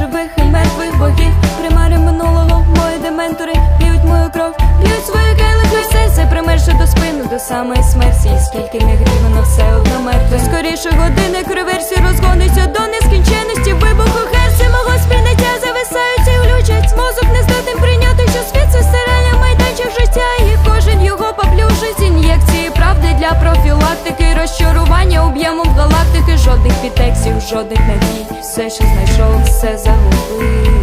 живих і мертвих богів, примари минулого, мої дементори п'ють мою кров, п'ють свою келихи, все це примерше до спину, до самої смерті. Скільки не грів, воно все одно мертве. Скоріше годинник реверсі розгониться до нескінченності вибуху герці мого сприйняття зависають і влючать. Мозок не здатен прийняти, що світ це стиральний майданчик життя, і кожен його поплюжить ін'єкції правди для профілактики, розчарування об'ємом родить надій, все, що знайшов, все загубив.